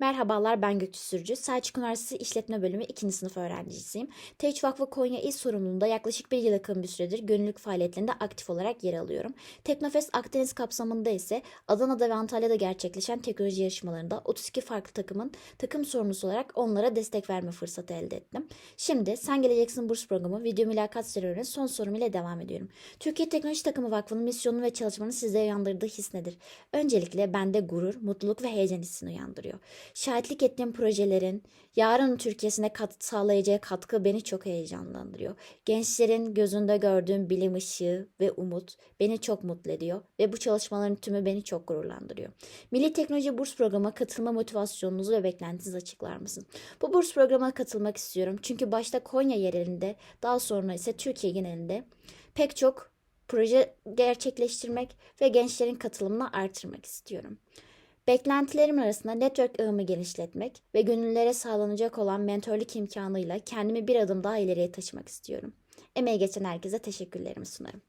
Merhabalar ben Gökçe Sürücü. Selçuk Üniversitesi İşletme Bölümü 2. sınıf öğrencisiyim. Teç Vakfı Konya İl Sorumluluğunda yaklaşık bir yıl yakın bir süredir gönüllülük faaliyetlerinde aktif olarak yer alıyorum. Teknofest Akdeniz kapsamında ise Adana'da ve Antalya'da gerçekleşen teknoloji yarışmalarında 32 farklı takımın takım sorumlusu olarak onlara destek verme fırsatı elde ettim. Şimdi Sen Geleceksin Burs Programı video mülakat serüvenine son sorum ile devam ediyorum. Türkiye Teknoloji Takımı Vakfı'nın misyonu ve çalışmanın size uyandırdığı his nedir? Öncelikle bende gurur, mutluluk ve heyecan hissini uyandırıyor. Şahitlik ettiğim projelerin yarın Türkiye'sine kat sağlayacağı katkı beni çok heyecanlandırıyor. Gençlerin gözünde gördüğüm bilim ışığı ve umut beni çok mutlu ediyor ve bu çalışmaların tümü beni çok gururlandırıyor. Milli Teknoloji Burs Programı'na katılma motivasyonunuzu ve beklentinizi açıklar mısın? Bu burs programına katılmak istiyorum çünkü başta Konya yerelinde daha sonra ise Türkiye genelinde pek çok proje gerçekleştirmek ve gençlerin katılımını artırmak istiyorum. Beklentilerim arasında network ağımı genişletmek ve gönüllere sağlanacak olan mentörlük imkanıyla kendimi bir adım daha ileriye taşımak istiyorum. Emeği geçen herkese teşekkürlerimi sunarım.